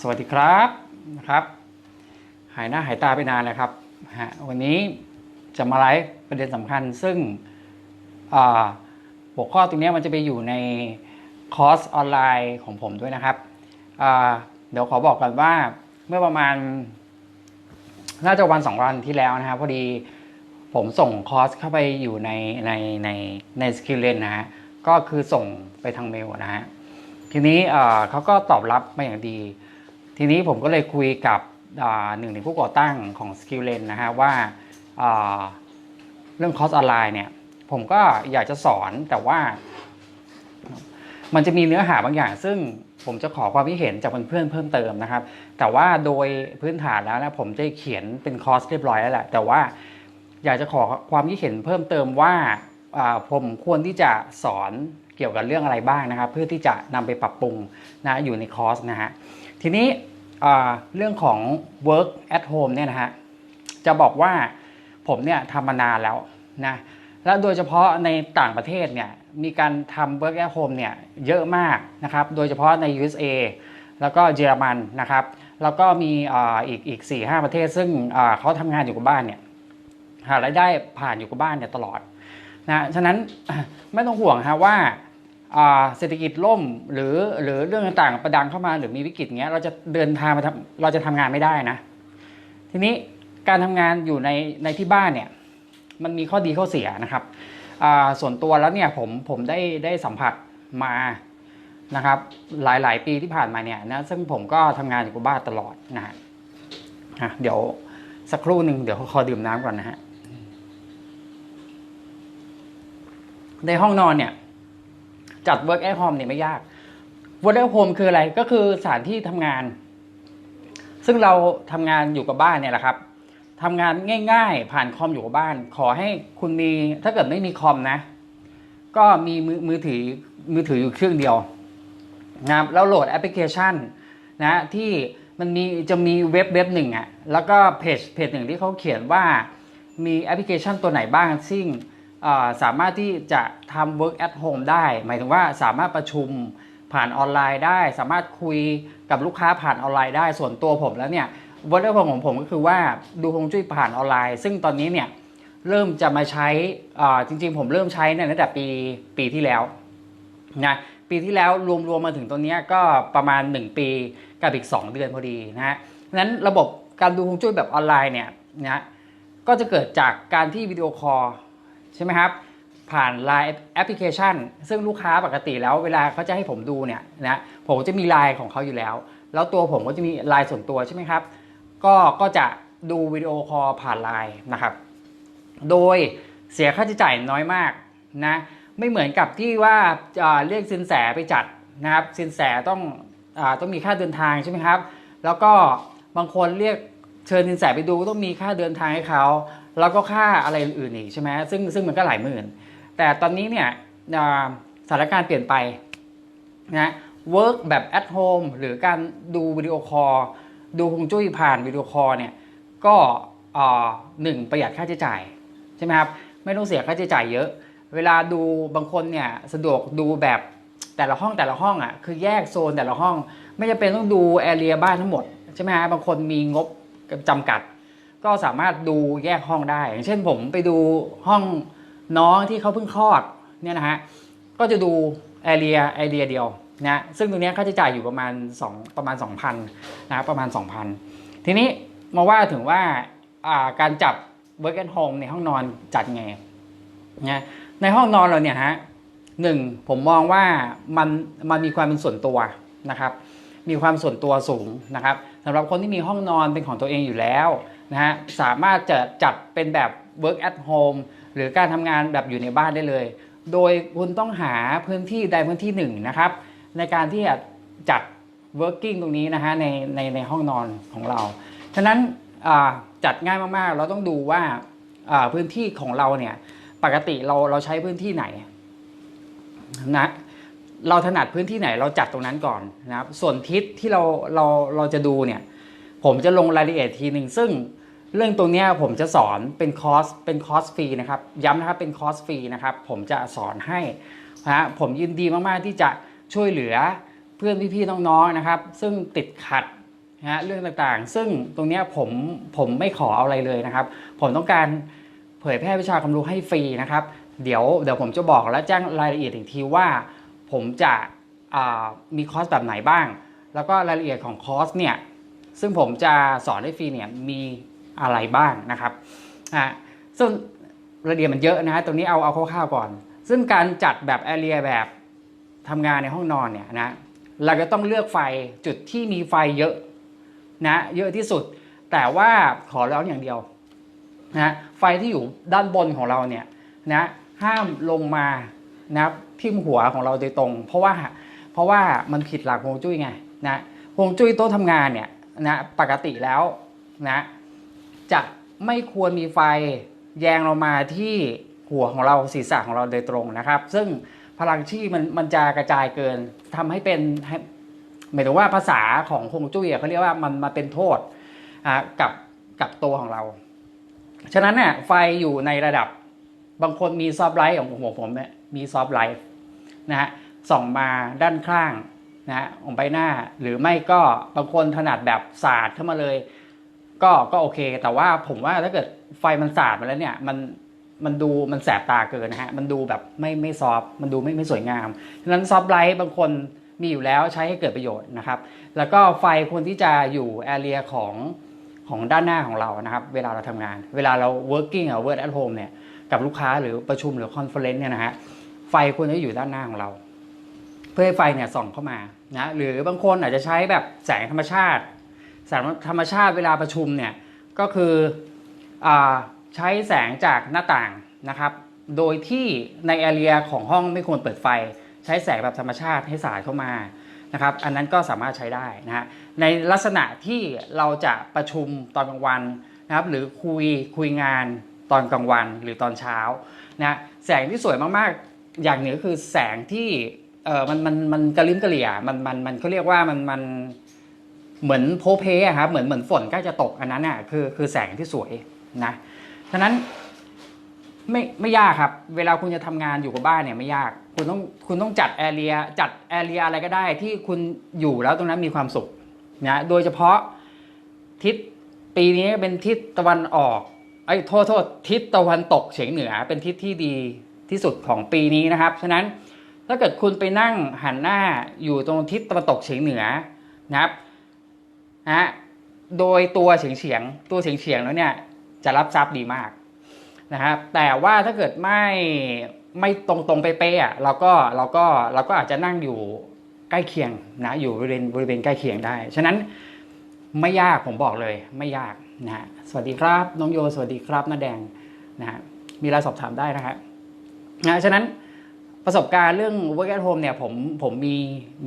สวัสดีครับนะครับ หายหน้าหายตาไปนานเลยครับฮะวันนี้จะมาไลฟ์ประเด็นสำคัญ ซึ่งหัวข้อตรงนี้มันจะไปอยู่ในคอร์สออนไลน์ของผมด้วยนะครับเดี๋ยวขอบอกก่อนว่าเมื่อประมาณ น่าจะวันสองวันที่แล้วนะครับพอดีผมส่งคอร์สเข้าไปอยู่ในในในในสกิลเลนนะฮะก็คือส่งไปทางเมลนะฮะทีนี้เอ่อเขาก็ตอบรับมาอย่างดี ทีนี้ผมก็เลยคุยกับหนึ่งในผู้ก่อตั้งของ Skill l e n นะฮะว่าอ่าเรื่องคอร์สออนไลน์เนี่ยผมก็อยากจะสอนแต่ว่า มันจะมีเนื้อหาบางอย่าง ซึ่งผมจะขอความคิดเห็นจากเพื่อนๆเพิ่มเติมนะครับ แต่ว่าโดยพื้นฐานแล้วนะผมจะเขียนเป็นคอร์สเรียบร้อยแล้วแหละแต่ว่าอยากจะขอความคิดเห็นเพิ่มเติมว่าาผมควรที่จะสอนเกี่ยวกับเรื่องอะไรบ้างนะครับ เพื่อที่จะนำไปปรับปรุงนะอยู่ในคอร์สนะฮะ ทีนี้เรื่องของ work at home เนี่ยนะฮะจะบอกว่าผมเนี่ยทำมานานแล้วนะและโดยเฉพาะในต่างประเทศเนี่ยมีการทำ work at home เนี่ยเยอะมากนะครับโดยเฉพาะใน USA แล้วก็เยอรมันนะครับ แล้วก็มีอีกอีกสี่ห้าประเทศ ซึ่งเขาทำงานอยู่กับบ้านเนี่ยหารายได้ผ่านอยู่กับบ้านเนี่ยตลอดนะฉะนั้นไม่ต้องห่วงฮะว่า เศรษฐกิจล่มหรือหรือเรื่องต่างๆ ประดังเข้ามาหรือมีวิกฤตเงี้ยเราจะเดินทางมาทำเราจะทำงานไม่ได้นะ ทีนี้การทำงานอยู่ในในที่บ้านเนี่ยมันมีข้อดีข้อเสียนะครับส่วนตัวแล้วเนี่ยผมผมได้ได้สัมผัสมานะครับหลายหลายปีที่ผ่านมาเนี่ยนะซึ่งผมก็ทำงานอยู่กับบ้านตลอดนะฮะเดี๋ยวสักครู่หนึ่งเดี๋ยวขอดื่มน้ำก่อนนะฮะในห้องนอนเนี่ย จัด work at home เนี่ยไม่ยาก work at home คืออะไรก็คือสถานที่ทำงาน ซึ่งเราทำงานอยู่กับบ้านเนี่ยแหละครับทำงานง่าย ๆ ผ่านคอมอยู่กับบ้าน ขอให้คุณมีถ้าเกิดไม่มีคอมนะ ก็มีมือมือถือมือถืออยู่เครื่องเดียวนะครับแล้วโหลดแอปพลิเคชันนะที่มันมีจะมีเว็บเว็บหนึ่งอะ่ะแล้วก็เพจเพจหนึ่งที่เขาเขียนว่ามีแอปพลิเคชันตัวไหนบ้างซึ่ง สามารถที่จะทำ work at home ได้ หมายถึงว่าสามารถประชุมผ่านออนไลน์ได้ สามารถคุยกับลูกค้าผ่านออนไลน์ได้ ส่วนตัวผมแล้วเนี่ย work at home ของผมก็คือว่าดูฮวงจุ้ยผ่านออนไลน์ ซึ่งตอนนี้เนี่ยเริ่มจะมาใช้จริงๆ ผมเริ่มใช้เนี่ยตั้งแต่ปีปีที่แล้วนะปีที่แล้วรวมๆมาถึงตัวเนี้ยก็ประมาณ 1 ปีกับอีก 2 เดือนพอดีนะฮะนั้นระบบการดูฮวงจุ้ยแบบออนไลน์เนี่ยนะก็จะเกิดจากการที่วิดีโอคอล ใช่ไหมครับ ผ่าน Line แอปพลิเคชัน ซึ่งลูกค้าปกติแล้วเวลาเขาจะให้ผมดูเนี่ยนะผมจะมี Line ของเขาอยู่แล้ว แล้วตัวผมก็จะมี Line ส่วนตัวใช่ไหมครับ ก็ก็จะดูวิดีโอคอลผ่าน Line นะครับ โดยเสียค่าใช้จ่ายน้อยมากนะไม่เหมือนกับที่ว่าเรียกสินแสไปจัดนะครับสินแสต้องอต้องมีค่าเดินทางใช่ไหมครับ แล้วก็บางคนเรียกเชิญสินแสไปดูก็ต้องมีค่าเดินทางให้เขา แล้วก็ค่าอะไรอื่นอีกใช่ไหมซึ่งซึ่งมันก็หลายหมื่น แต่ตอนนี้เนี่ยสถานการณ์เปลี่ยนไปนะ work แบบ at home หรือการดูวิดีโอคอลดูฮวงจุ้ยผ่านวิดีโอคอลเนี่ยก็อ่าหนึ่งประหยัดค่าใช้จ่ายใช่ไหมครับไม่ต้องเสียค่าใช้จ่ายเยอะ เวลาดูบางคนเนี่ยสะดวกดูแบบแต่ละห้องแต่ละห้องอะคือแยกโซนแต่ละห้อง ไม่จำเป็นต้องดูแอเรียบ้านทั้งหมดใช่ไหมฮะบางคนมีงบจำกัด ก็สามารถดูแยกห้องได้ อย่างเช่นผมไปดูห้องน้องที่เขาเพิ่งคลอดเนี่ยนะฮะก็จะดูแอเรียแอเรียเดียวนะซึ่งตรงนี้ค่าใช้จ่ายอยู่ประมาณ2ประมาณ 2,000นะครับประมาณ 2,000 ทีนี้มาว่าถึงว่าอ่าการจับ work at home ในห้องนอนจัดไงนะในห้องนอนเราเนี่ยฮะหนึ่งผมมองว่ามันมันมีความเป็นส่วนตัวนะครับ มีความส่วนตัวสูงนะครับสำหรับคนที่มีห้องนอนเป็นของตัวเองอยู่แล้ว นะฮะสามารถจะจัดเป็นแบบ work at home หรือการทำงานแบบอยู่ในบ้านได้เลย โดยคุณต้องหาพื้นที่ใดพื้นที่หนึ่งนะครับ ในการที่จะจัด working ตรงนี้นะฮะในในในห้องนอนของเรา ฉะนั้นจัดง่ายมากๆ เราต้องดูว่าอ่าพื้นที่ของเราเนี่ยปกติเราเราใช้พื้นที่ไหนนะเราถนัดพื้นที่ไหนเราจัดตรงนั้นก่อนนะครับส่วนทิศที่เราเราเราจะดูเนี่ยผมจะลงรายละเอียดทีหนึ่งซึ่ง เรื่องตรงนี้ผมจะสอนเป็นคอร์สเป็นคอร์สฟรีนะครับ ย้ำนะครับเป็นคอร์สฟรีนะครับ ผมจะสอนให้นะฮะผมยินดีมากๆที่จะช่วยเหลือเพื่อนพี่ๆน้องๆนะครับ ซึ่งติดขัดนะฮะเรื่องต่างๆ ซึ่งตรงนี้ผมผมไม่ขอเอาอะไรเลยนะครับ ผมต้องการเผยแพร่วิชาความรู้ให้ฟรีนะครับ เดี๋ยวเดี๋ยวผมจะบอกและแจ้งรายละเอียดอีกทีว่า ผมจะมีคอร์สแบบไหนบ้าง แล้วก็รายละเอียดของคอร์สเนี่ยซึ่งผมจะสอนให้ฟรีเนี่ยมี อะไรบ้างนะครับอะซึ่งรายละเอียดมันเยอะนะฮะตรงนี้เอาเอาคร่าวๆก่อน ซึ่งการจัดแบบแอเรียแบบทำงานในห้องนอนเนี่ยนะเราจะต้องเลือกไฟจุดที่มีไฟเยอะนะเยอะที่สุด แต่ว่าขอร้องอย่างเดียวนะไฟที่อยู่ด้านบนของเราเนี่ยนะห้ามลงมานะทิ่มหัวของเราโดยตรง เพราะว่าเพราะว่ามันผิดหลักฮวงจุ้ยไงนะฮวงจุ้ยโต๊ะทำงานเนี่ยนะปกติแล้วนะ จะไม่ควรมีไฟแยงเรามาที่หัวของเราศีรษะของเราโดยตรงนะครับ ซึ่งพลังชีมันมันจะกระจายเกินทำให้เป็นหมายถึงว่าภาษาของฮวงจุ้ยเขาเรียกว่ามันมาเป็นโทษกับกับตัวของเรา ฉะนั้นเนี่ยไฟอยู่ในระดับบางคนมีซอฟไลท์ของผมผมเนี่ยมีซอฟไลท์นะฮะส่องมาด้านข้างนะฮะของใบหน้า หรือไม่ก็บางคนถนัดแบบสาดเข้ามาเลย ก็ก็โอเค แต่ว่าผมว่าถ้าเกิดไฟมันสาดมาแล้วเนี่ยมันมันดูมันแสบตาเกินนะฮะ มันดูแบบไม่ไม่ซอฟมันดูไม่ไม่สวยงามฉะนั้นซอฟต์ไลท์บางคนมีอยู่แล้วใช้ให้เกิดประโยชน์นะครับ แล้วก็ไฟควรที่จะอยู่แอเรียของของด้านหน้าของเรานะครับ เวลาเราทำงาน เวลาเรา working หรือ work at home เนี่ยกับลูกค้าหรือประชุมหรือ conference เนี่ยนะฮะไฟควรจะอยู่ด้านหน้าของเรา เพื่อให้ไฟเนี่ยส่องเข้ามานะหรือบางคนอาจจะใช้แบบแสงธรรมชาติ แสงธรรมชาติเวลาประชุมเนี่ยก็คืออใช้แสงจากหน้าต่างนะครับ โดยที่ในแอเรียของห้องไม่ควรเปิดไฟ ใช้แสงแบบธรรมชาติให้สาดเข้ามานะครับ อันนั้นก็สามารถใช้ได้นะฮะในลักษณะที่เราจะประชุมตอนกลางวันนะครับ หรือคุยคุยงานตอนกลางวันหรือตอนเช้านะแสงที่สวยมากๆ อย่างหนึ่งก็คือแสงที่เออมันมันมันกระลิ้มกระเหลี่ยมันมันมันเขาเรียกว่ามันมัน เหมือนโพเพอะครับเหมือนเหมือนฝนใกล้จะตกอันนั้นน่ะคือคือแสงที่สวยนะฉะนั้นไม่ไม่ยากครับ เวลาคุณจะทำงานอยู่กับบ้านเนี่ยไม่ยาก คุณต้องคุณต้องจัดแอเรียจัดแอเรียอะไรก็ได้ที่คุณอยู่แล้วตรงนั้นมีความสุขนะโดยเฉพาะทิศปีนี้เป็นทิศตะวันออกไอ้โทษโทษทิศตะวันตกเฉียงเหนือ เป็นทิศที่ดีที่สุดของปีนี้นะครับ ฉะนั้นถ้าเกิดคุณไปนั่งหันหน้าอยู่ตรงทิศตะวันตกเฉียงเหนือนะครับ นะฮะโดยตัวเฉียงเฉียงๆตัวเฉียงเฉียงๆแล้วเนี่ยจะรับทรัพย์ดีมากนะครับแต่ว่าถ้าเกิดไม่ไม่ตรงตรงๆเป๊ะๆเราก็เราก็เราก็อาจจะนั่งอยู่ใกล้เคียงนะอยู่บริเวณบริเวณใกล้เคียงได้ ฉะนั้นไม่ยากผมบอกเลยไม่ยากนะฮะสวัสดีครับน้องโยสวัสดีครับน้าแดงนะฮะมีอะไรสอบถามได้นะครับนะฉะนั้น ประสบการณ์เรื่อง work at home เนี่ยผมผมมี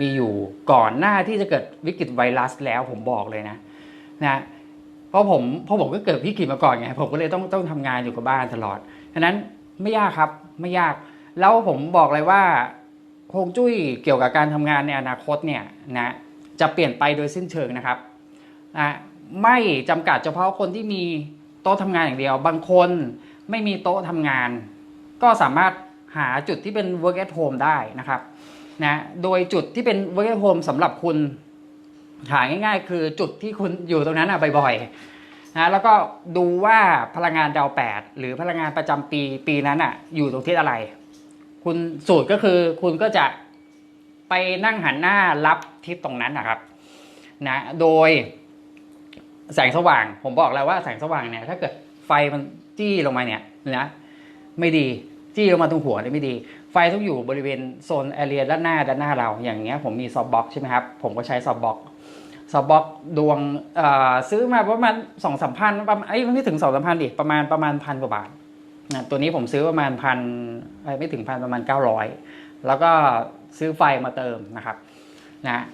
มีอยู่ก่อนหน้าที่จะเกิดวิกฤตไวรัสแล้วผมบอกเลยนะนะเพราะผมเพราะผมก็เกิดวิกฤตมาก่อนไงผมก็เลยต้องต้องทำงานอยู่กับบ้านตลอดฉะนั้นไม่ยากครับไม่ยาก แล้วผมบอกเลยว่าฮวงจุ้ยเกี่ยวกับการทำงานในอนาคตเนี่ยนะจะเปลี่ยนไปโดยสิ้นเชิงนะครับนะไม่จำกัดเฉพาะคนที่มีโต๊ะทำงานอย่างเดียว บางคนไม่มีโต๊ะทำงาน ก็สามารถ หาจุดที่เป็น work at home ได้นะครับนะโดยจุดที่เป็น work at home สำหรับคุณหาง่าย ๆ คือจุดที่คุณอยู่ตรงนั้นอะบ่อยๆนะแล้วก็ดูว่าพลังงานดาวแปดหรือพลังงานประจำปีปีนั้นอะอยู่ตรงทิศอะไร คุณสูตรก็คือคุณก็จะไปนั่งหันหน้ารับทิศตรงนั้นนะครับนะโดยแสงสว่างผมบอกแล้วว่าแสงสว่างเนี่ยถ้าเกิดไฟมันจี้ลงมาเนี่ยนะไม่ดี จี้ลงมาตรงหัวเนี่ยไม่ดี ไฟต้องอยู่บริเวณโซนแอเรียด้านหน้าด้านหน้าเรา อย่างเงี้ยผมมีซอฟบ็อกใช่ไหมครับ ผมก็ใช้ซอฟบ็อกซอฟบ็อกดวงเอ่อซื้อมาประมาณสองสามพันประมาณไอ้ไม่ถึงสองสามพันดิประมาณประมาณพันกว่าบาทนะตัวนี้ผมซื้อประมาณพันไม่ถึงพันประมาณเก้าร้อยแล้วก็ซื้อไฟมาเติมนะครับนะ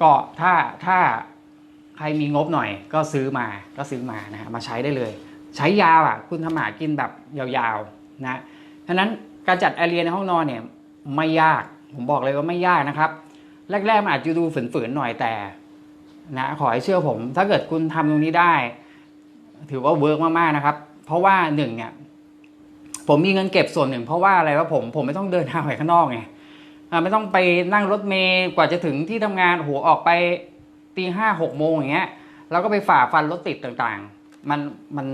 ก็ถ้าถ้าใครมีงบหน่อยก็ซื้อมาก็ซื้อมานะฮะมาใช้ได้เลย ใช้ยาวอะคุณทำหากินแบบยาวๆนะ ฉะนั้นการจัดแอเรียในห้องนอนเนี่ยไม่ยาก ผมบอกเลยว่าไม่ยากนะครับ แรกๆมันอาจจะดูฝืนๆหน่อยแต่นะขอให้เชื่อผม ถ้าเกิดคุณทำตรงนี้ได้ ถือว่าเวิร์กมากๆนะครับ เพราะว่าหนึ่งเนี่ยผมมีเงินเก็บส่วนหนึ่ง เพราะว่าอะไรว่าผมผมไม่ต้องเดินทางไปข้างนอกไงไม่ต้องไปนั่งรถเมย์กว่าจะถึงที่ทำงานโอ้โหออกไปตีห้าหกโมงอย่างเงี้ยเราก็ไปฝ่าฟันรถติดต่างๆ มันมัน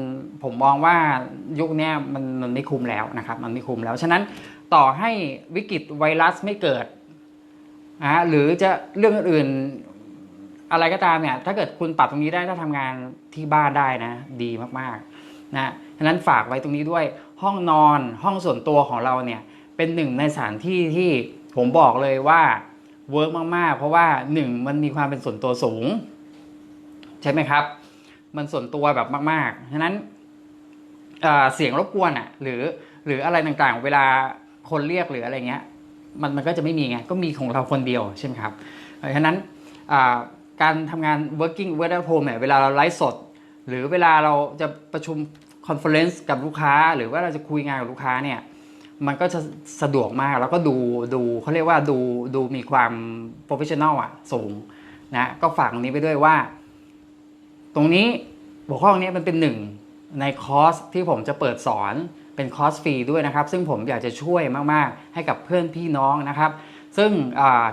ผมมองว่ายุคนี้มันมันไม่คุ้มแล้วนะครับ มันไม่คุ้มแล้ว ฉะนั้นต่อให้วิกฤตไวรัสไม่เกิดนะฮะหรือจะเรื่องอื่นอะไรก็ตามเนี่ย ถ้าเกิดคุณปรับตรงนี้ได้ถ้าทำงานที่บ้านได้นะ ดีมากๆนะฉะนั้นฝากไว้ตรงนี้ด้วยห้องนอนห้องส่วนตัวของเราเนี่ยเป็นหนึ่งในสถานที่ที่ผมบอกเลยว่าเวิร์กมากๆ เพราะว่าหนึ่งมันมีความเป็นส่วนตัวสูง ใช่ไหมครับ มันส่วนตัวแบบมากๆ ฉะนั้นเเสียงรบกวนอะ หรือหรืออะไรต่างๆ เวลาคนเรียกหรืออะไรเงี้ย มันมันก็จะไม่มีไง ก็มีของเราคนเดียวใช่ไหมครับเพราะฉะนั้นการทำงาน working work at home เนี่ยเวลาเราไลฟ์สด หรือเวลาเราจะประชุมคอนเฟอเรนซ์กับลูกค้า หรือว่าเราจะคุยงานกับลูกค้าเนี่ยมันก็จะสะดวกมากแล้วก็ดูดูเขาเรียกว่าดูดูมีความโปรเฟชชั่นอลอะสูงนะก็ฝากตรงนี้ไปด้วยว่า ตรงนี้หัวข้อนี้มันเป็นหนึ่งในคอร์สที่ผมจะเปิดสอนเป็นคอร์สฟรีด้วยนะครับ ซึ่งผมอยากจะช่วยมาก ๆ ให้กับเพื่อนพี่น้องนะครับ ซึ่ง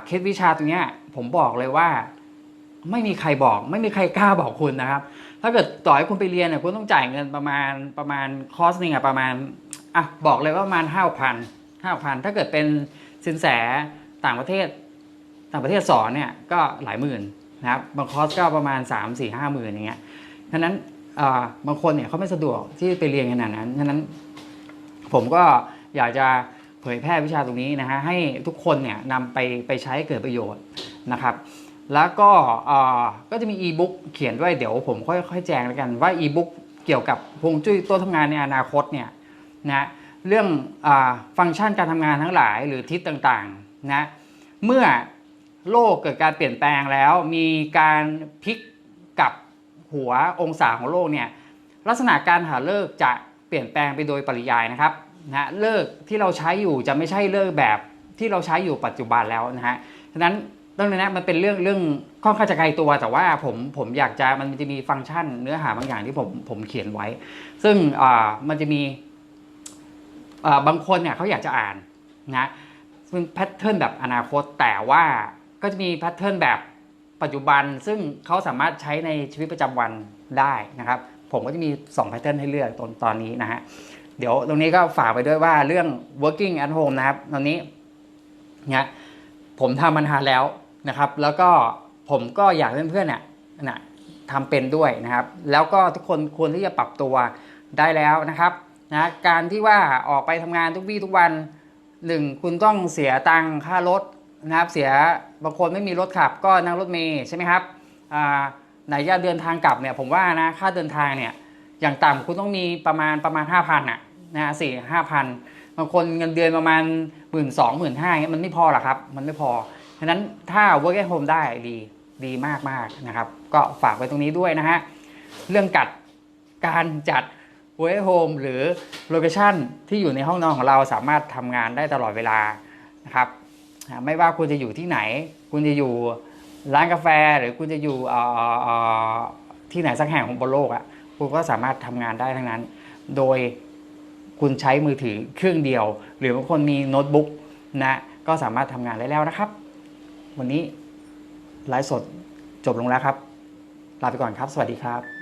เคล็ดวิชาตรงนี้ผมบอกเลยว่าไม่มีใครบอก ไม่มีใครกล้าบอกคุณนะครับ ถ้าเกิดต่อให้คุณไปเรียนเนี่ยคุณต้องจ่ายเงินประมาณประมาณคอร์สนึงอะประมาณอะบอกเลยว่าประมาณห้าพันห้าพันถ้าเกิดเป็นสินแสต่างประเทศ ต่างประเทศสอนเนี่ยก็หลายหมื่น นะครับบางคอร์สก็ประมาณ 3 4 5หมื่นอย่างเงี้ยฉะนั้นบางคนเนี่ยเขาไม่สะดวกที่ไปเรียนขนาดนั้นฉะนั้นผมก็อยากจะเผยแพร่วิชาตรงนี้นะฮะให้ทุกคนเนี่ยนำไปไปใช้เกิดประโยชน์นะครับแล้วก็ก็จะมีอีบุ๊กเขียนด้วยเดี๋ยวผมค่อยๆแจ้งแล้วกันว่าอีบุ๊กเกี่ยวกับฮวงจุ้ยตัวทำงานในอนาคตเนี่ยนะเรื่องอฟังก์ชันการทำงานทั้งหลายหรือทิศต่างๆนะเมื่อ โลกเกิดการเปลี่ยนแปลงแล้ว มีการพลิกกลับหัวองศาของโลกเนี่ยลักษณะการหาเลิกจะเปลี่ยนแปลงไปโดยปริยายนะครับนะเลิกที่เราใช้อยู่จะไม่ใช่เลิกแบบที่เราใช้อยู่ปัจจุบันแล้วนะฮะฉะนั้นเรื่องนี้นะมันเป็นเรื่องเรื่องค่อนข้างจะไกลตัวแต่ว่าผมผมอยากจะมันจะมีฟังก์ชันเนื้อหาบางอย่างที่ผมผมเขียนไว้ ซึ่งอ่ามันจะมีอ่าบางคนเนี่ยเขาอยากจะอ่านนะซึ่งแพทเทิร์นแบบอนาคตแต่ว่า ก็จะมีแพทเทิร์นแบบปัจจุบันซึ่งเขาสามารถใช้ในชีวิตประจำวันได้นะครับ ผมก็จะมี2แพทเทิร์นให้เลือกตอนตอนนี้นะฮะเดี๋ยวตรงนี้ก็ฝากไปด้วยว่าเรื่อง working at home นะครับ ตอนนี้เนี่ยผมทำมานาแล้วนะครับ แล้วก็ผมก็อยากเพื่อนๆเนี่ยนะทำเป็นด้วยนะครับ แล้วก็ทุกคนควรที่จะปรับตัวได้แล้วนะครับนะการที่ว่าออกไปทำงานทุกวี่ทุกวันหนึ่งคุณต้องเสียตังค่ารถ นะครับเสียบางคนไม่มีรถขับก็นั่งรถเมล์ใช่ไหมครับอ่าไหนจะเดินทางกลับเนี่ยผมว่านะค่าเดินทางเนี่ยอย่างต่ำคุณต้องมีประมาณประมาณ 5 0 0พันอะนะสี่ห้าพันบางคนเงินเดือนประมาณหมื่นสองหมื่นห้าเงี้ยมันไม่พอหรอกครับ มันไม่พอฉะนั้นถ้า work at home ได้ดีดีมากมากนะครับ ก็ฝากไว้ตรงนี้ด้วยนะฮะเรื่องกัดการจัด work at home หรือ location ที่อยู่ในห้องนอนของเราสามารถทำงานได้ตลอดเวลานะครับ ไม่ว่าคุณจะอยู่ที่ไหน คุณจะอยู่ร้านกาแฟหรือคุณจะอยู่ที่ไหนสักแห่งของบนโลกอะ่ะคุณก็สามารถทำงานได้ทั้งนั้น โดยคุณใช้มือถือเครื่องเดียว หรือบางคนมีโน้ตบุ๊กนะก็สามารถทำงานได้แล้วนะครับ วันนี้ไลฟ์สดจบลงแล้วครับ ลาไปก่อนครับ สวัสดีครับ